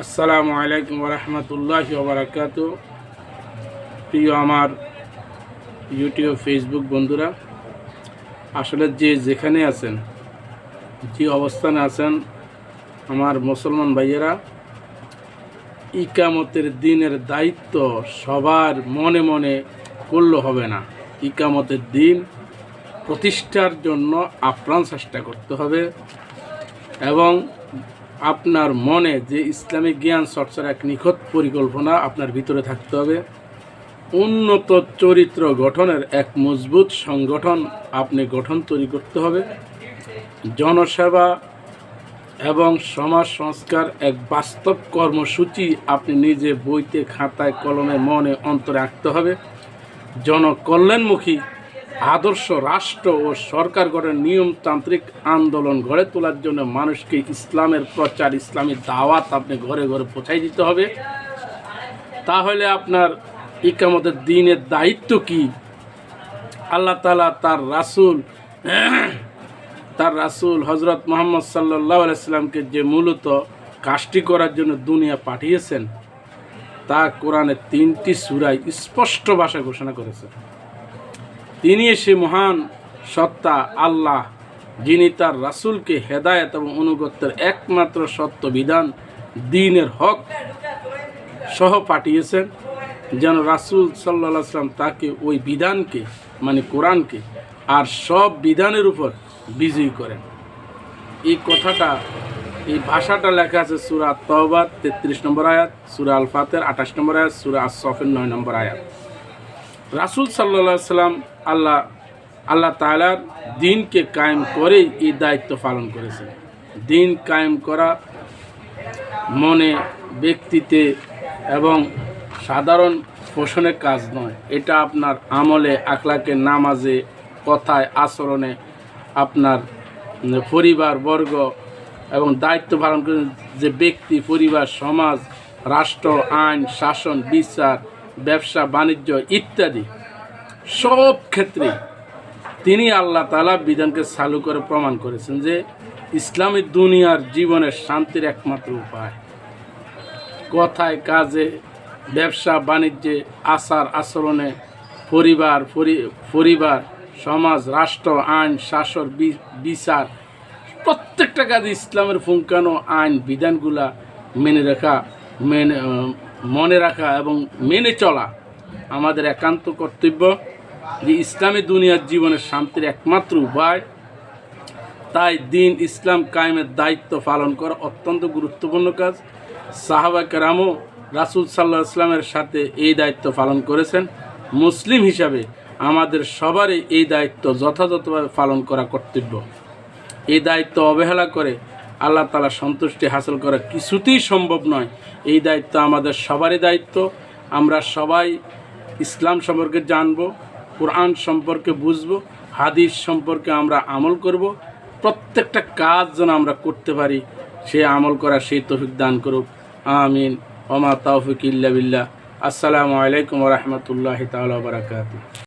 আসসালামু আলাইকুম রহমতুল্লাহ বারাকাত প্রিয় আমার ইউটিউব ফেসবুক বন্ধুরা, আসলে যে যেখানে আছেন, যে অবস্থানে আছেন, আমার মুসলমান ভাইয়েরা, ইকামতের দিনের দায়িত্ব সবার মনে মনে করলে হবে না। ইকামতের দিন প্রতিষ্ঠার জন্য আপ্রাণ চেষ্টা করতে হবে এবং আপনার মনে যে ইসলামিক জ্ঞান চর্চার এক নিখুঁত পরিকল্পনা আপনার ভিতরে থাকতে হবে। উন্নত চরিত্র গঠনের এক মজবুত সংগঠন আপনি গঠন তৈরি করতে হবে। জনসেবা এবং সমাজ সংস্কার এক বাস্তব কর্মসূচি আপনি নিজে বইতে, খাতায়, কলমে, মনে, অন্তরে আঁকতে হবে। জনকল্যাণমুখী আদর্শ রাষ্ট্র ও সরকার গড়ের নিয়মতান্ত্রিক আন্দোলন গড়ে তোলার জন্য মানুষকে ইসলামের প্রচার, ইসলামী দাওয়াত আপনি ঘরে ঘরে পৌঁছাই দিতে হবে। তাহলে আপনার ইকামতের দিনের দায়িত্ব কি? আল্লাহ তালা তার রাসুল তার রাসুল হজরত মোহাম্মদ সাল্লাহ আলাইসাল্লামকে যে মূলত কাজটি করার জন্য দুনিয়া পাঠিয়েছেন, তা কোরআনের তিনটি সুরাই স্পষ্ট ভাষা ঘোষণা করেছে। তিনি সে মহান সত্তা আল্লাহ, যিনি তার রাসুলকে হেদায়ত এবং অনুগত্যের একমাত্র সত্য বিধান, দিনের হক সহ পাঠিয়েছেন, যেন রাসুল সাল্লা সাল্লাম তাকে ওই বিধানকে মানে কোরআনকে আর সব বিধানের উপর বিজয়ী করেন। এই কথাটা, এই ভাষাটা লেখা আছে সুরা তহবাদ তেত্রিশ নম্বর আয়াত, সুরা আল ফাতের আঠাশ নম্বর আয়াত, সুরা আসফের নয় নম্বর আয়াত। রাসুল সাল্লা সাল্লাম আল্লাহ আল্লাহ তালার দিনকে কায়েম করেই এই দায়িত্ব পালন করেছেন। দিন কায়েম করা মনে ব্যক্তিতে এবং সাধারণ পোষণের কাজ নয়। এটা আপনার আমলে, আখলাকে, নামাজে, কথায়, আচরণে আপনার পরিবার, বর্গ এবং দায়িত্ব পালন করেন যে ব্যক্তি, পরিবার, সমাজ, রাষ্ট্র, আইন, শাসন, বিচার ব্যবসা, বাণিজ্য ইত্যাদি সব ক্ষেত্রে তিনি আল্লাহ তালা বিধানকে চালু করে প্রমাণ করেছেন যে ইসলামী দুনিয়ার জীবনের শান্তির একমাত্র উপায়। কথায়, কাজে, ব্যবসা, বাণিজ্যে, আচার, আচরণে, পরিবার পরিবার, সমাজ, রাষ্ট্র, আইন, শাসন বিচার, প্রত্যেকটা কাজে ইসলামের ফুঙ্কানো আইন, বিধানগুলা মেনে রাখা, মেনে মনে রাখা এবং মেনে চলা আমাদের একান্ত কর্তব্য যে ইসলামী দুনিয়ার জীবনের শান্তির একমাত্র উপায়। তাই দিন ইসলাম কায়েমের দায়িত্ব পালন করা অত্যন্ত গুরুত্বপূর্ণ কাজ। সাহাবা কেরামও রাসুল সাল্লাহ ইসলামের সাথে এই দায়িত্ব পালন করেছেন। মুসলিম হিসাবে আমাদের সবারই এই দায়িত্ব যথাযথভাবে পালন করা কর্তব্য। এই দায়িত্ব অবহেলা করে আল্লাহ তালা সন্তুষ্টি হাসিল করা কিছুতেই সম্ভব নয়। এই দায়িত্ব আমাদের সবারই দায়িত্ব। আমরা সবাই ইসলাম সম্পর্কে জানব, কোরআন সম্পর্কে বুঝব, হাদিস সম্পর্কে আমরা আমল করব। প্রত্যেকটা কাজ যেন আমরা করতে পারি, সে আমল করা সেই তফিক দান করুক। আমিন। ওমা তৌফিক ইল্লা বিল্লাহ। আসসালামু আলাইকুম রহমতুল্লাহ তালা বারাকাতু